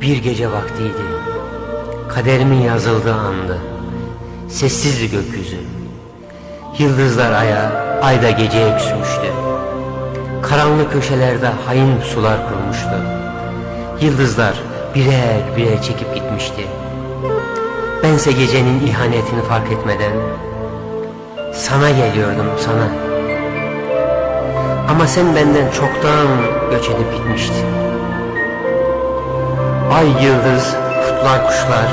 Bir gece vaktiydi. Kaderimin yazıldığı andı. Sessizdi gökyüzü. Yıldızlar aya, ay da geceye küsmüştü. Karanlık köşelerde hain sular kurmuştu. Yıldızlar birer birer çekip gitmişti. Bense gecenin ihanetini fark etmeden sana geliyordum sana. Ama sen benden çoktan göç edip gitmiştin. Ay yıldız, kutlar kuşlar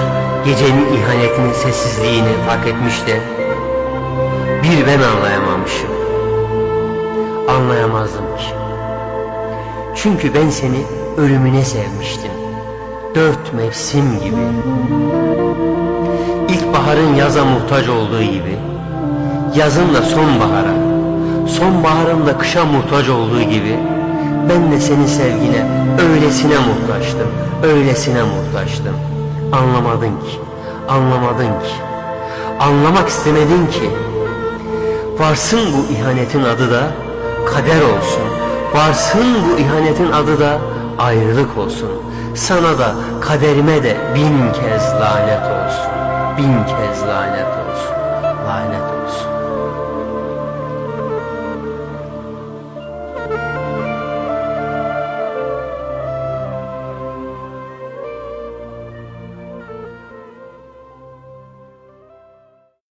gecenin ihanetini, sessizliğini fark etmişti. Bir ben anlayamamışım. Anlayamazdım ki. Çünkü ben seni ölümüne sevmiştim. Dört mevsim gibi. İlkbaharın yaza muhtaç olduğu gibi. Yazın da sonbahara, sonbaharın da kışa muhtaç olduğu gibi ben de senin sevgine öylesine muhtaçtım, öylesine muhtaçtım. Anlamadın ki, anlamadın ki, anlamak istemedin ki. Varsın bu ihanetin adı da kader olsun. Varsın bu ihanetin adı da ayrılık olsun. Sana da kaderime de bin kez lanet olsun. Bin kez lanet olsun. Lanet olsun.